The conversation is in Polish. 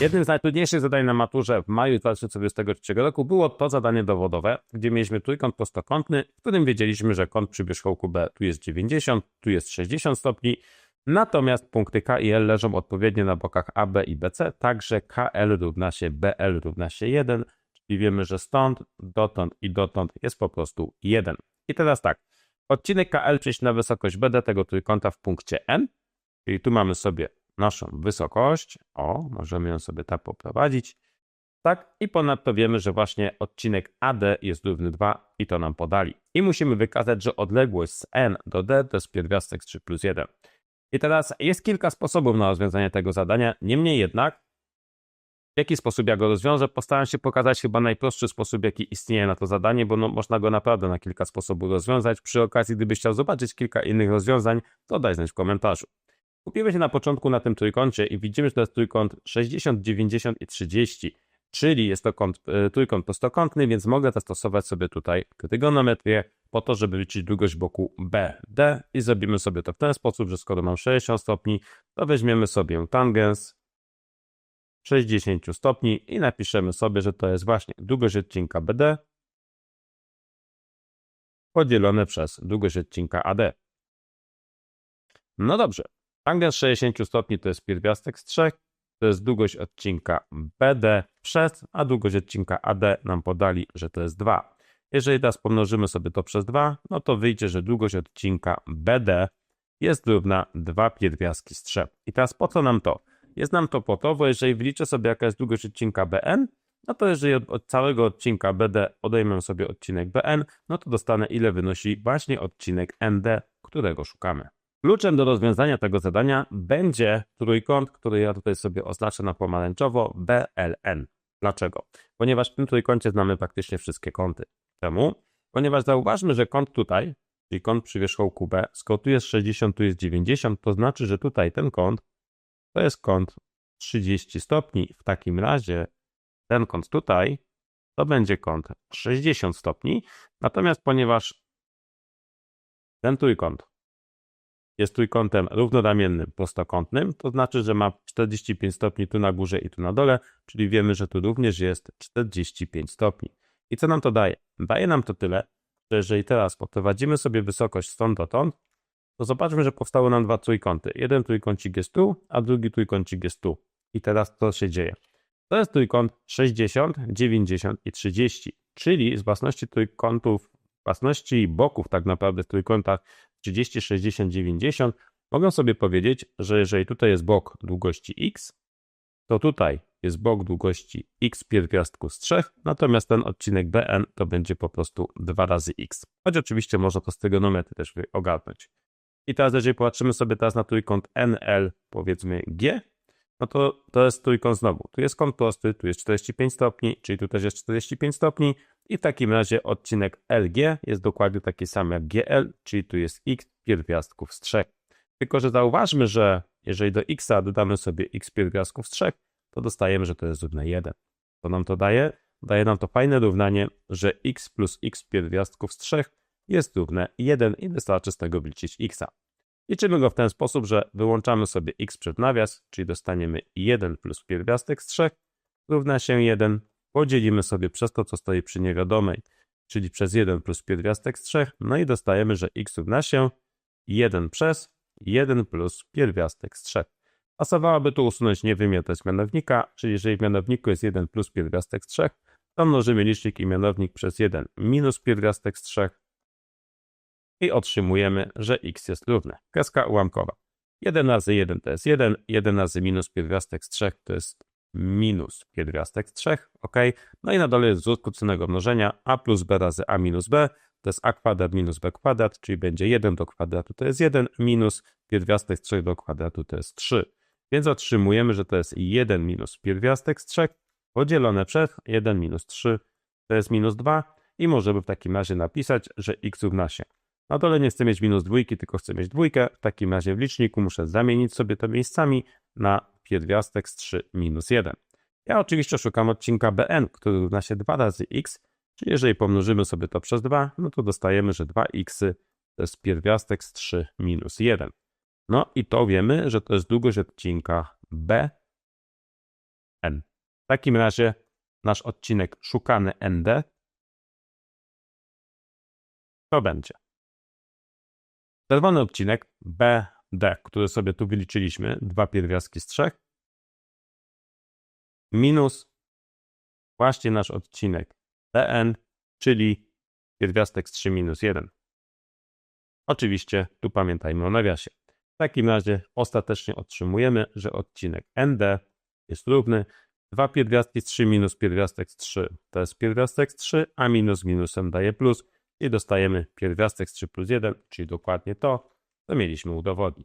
Jednym z najtrudniejszych zadań na maturze w maju 2023 roku było to zadanie dowodowe, gdzie mieliśmy trójkąt prostokątny, w którym wiedzieliśmy, że kąt przy wierzchołku B tu jest 90, tu jest 60 stopni, natomiast punkty K i L leżą odpowiednio na bokach AB i BC, także KL równa się BL równa się 1, czyli wiemy, że stąd, dotąd i dotąd jest po prostu 1. I teraz tak, odcinek KL przejść na wysokość BD tego trójkąta w punkcie N, czyli tu mamy sobie naszą wysokość. O, możemy ją sobie tak poprowadzić. Tak, i ponadto wiemy, że właśnie odcinek AD jest równy 2 i to nam podali. I musimy wykazać, że odległość z N do D to jest pierwiastek z 3 plus 1. I teraz jest kilka sposobów na rozwiązanie tego zadania, niemniej jednak, w jaki sposób ja go rozwiążę, postaram się pokazać chyba najprostszy sposób, jaki istnieje na to zadanie, bo no, można go naprawdę na kilka sposobów rozwiązać. Przy okazji, gdybyś chciał zobaczyć kilka innych rozwiązań, to daj znać w komentarzu. Skupimy się na początku na tym trójkącie i widzimy, że to jest trójkąt 60, 90 i 30, czyli jest to kąt, y, trójkąt prostokątny, więc mogę zastosować sobie tutaj trygonometrię po to, żeby liczyć długość boku BD i zrobimy sobie to w ten sposób, że skoro mam 60 stopni, to weźmiemy sobie tangens 60 stopni i napiszemy sobie, że to jest właśnie długość odcinka BD podzielone przez długość odcinka AD. No dobrze, Tangens 60 stopni to jest pierwiastek z 3, to jest długość odcinka BD przez, a długość odcinka AD nam podali, że to jest 2. Jeżeli teraz pomnożymy sobie to przez 2, no to wyjdzie, że długość odcinka BD jest równa 2 pierwiastki z 3. I teraz po co nam to? Jest nam to po to, bo jeżeli wliczę sobie jaka jest długość odcinka BN, no to jeżeli od, od całego odcinka BD odejmę sobie odcinek BN, no to dostanę ile wynosi właśnie odcinek ND, którego szukamy. Kluczem do rozwiązania tego zadania będzie trójkąt, który ja tutaj sobie oznaczę na pomarańczowo BLN. Dlaczego? Ponieważ w tym trójkącie znamy praktycznie wszystkie kąty. Czemu? Ponieważ zauważmy, że kąt tutaj, czyli kąt przy wierzchołku B, skoro tu jest 60, tu jest 90, to znaczy, że tutaj ten kąt to jest kąt 30 stopni. W takim razie ten kąt tutaj to będzie kąt 60 stopni. Natomiast ponieważ ten trójkąt jest trójkątem równoramiennym prostokątnym, to znaczy, że ma 45 stopni tu na górze i tu na dole, czyli wiemy, że tu również jest 45 stopni. I co nam to daje? Daje nam to tyle, że jeżeli teraz poprowadzimy sobie wysokość stąd dotąd, to zobaczmy, że powstały nam dwa trójkąty. Jeden trójkącik jest tu, a drugi trójkącik jest tu. I teraz co się dzieje? To jest trójkąt 60, 90 i 30, czyli z własności trójkątów, własności boków tak naprawdę w trójkątach 30, 60, 90, mogę sobie powiedzieć, że jeżeli tutaj jest bok długości x, to tutaj jest bok długości x pierwiastku z 3, natomiast ten odcinek BN to będzie po prostu 2 razy x. Choć oczywiście można to z trygonometry też ogarnąć. I teraz jeżeli popatrzymy sobie teraz na trójkąt NL, powiedzmy G, no to to jest trójkąt znowu. Tu jest kąt prosty, tu jest 45 stopni, czyli tu też jest 45 stopni i w takim razie odcinek LG jest dokładnie taki sam jak GL, czyli tu jest x pierwiastków z 3. Tylko, że zauważmy, że jeżeli do x dodamy sobie x pierwiastków z 3, to dostajemy, że to jest równe 1. Co nam to daje? Daje nam to fajne równanie, że x plus x pierwiastków z 3 jest równe 1 i wystarczy z tego wliczyć x. Liczymy go w ten sposób, że wyłączamy sobie x przed nawias, czyli dostaniemy 1 plus pierwiastek z 3 równa się 1. Podzielimy sobie przez to, co stoi przy niewiadomej, czyli przez 1 plus pierwiastek z 3, no i dostajemy, że x równa się 1 przez 1 plus pierwiastek z 3. Pasowałoby tu usunąć niewymiotność mianownika, czyli jeżeli w mianowniku jest 1 plus pierwiastek z 3, to mnożymy licznik i mianownik przez 1 minus pierwiastek z 3 i otrzymujemy, że x jest równe. Kreska ułamkowa. 1 razy 1 to jest 1, 1 razy minus pierwiastek z 3 to jest minus pierwiastek z 3, ok? No i na dole jest wzór skróconego mnożenia a plus b razy a minus b, to jest a kwadrat minus b kwadrat, czyli będzie 1 do kwadratu to jest 1, minus pierwiastek z 3 do kwadratu to jest 3. Więc otrzymujemy, że to jest 1 minus pierwiastek z 3 podzielone przez 1 minus 3 to jest minus 2 i możemy w takim razie napisać, że x równa się na dole nie chcę mieć minus dwójki, tylko chcę mieć dwójkę. W takim razie w liczniku muszę zamienić sobie to miejscami na pierwiastek z 3 minus 1. Ja oczywiście szukam odcinka Bn, który równa się 2 razy x, czyli jeżeli pomnożymy sobie to przez 2, no to dostajemy, że 2x to jest pierwiastek z 3 minus 1. No i to wiemy, że to jest długość odcinka Bn. W takim razie nasz odcinek szukany ND to będzie czerwony odcinek BD, który sobie tu wyliczyliśmy, dwa pierwiastki z trzech, minus właśnie nasz odcinek DN, czyli pierwiastek z 3 minus 1. Oczywiście tu pamiętajmy o nawiasie. W takim razie ostatecznie otrzymujemy, że odcinek ND jest równy 2 pierwiastki z 3 minus pierwiastek z 3. To jest pierwiastek z 3, a minus minusem daje plus i dostajemy pierwiastek z 3 plus 1, czyli dokładnie to, co mieliśmy udowodnić.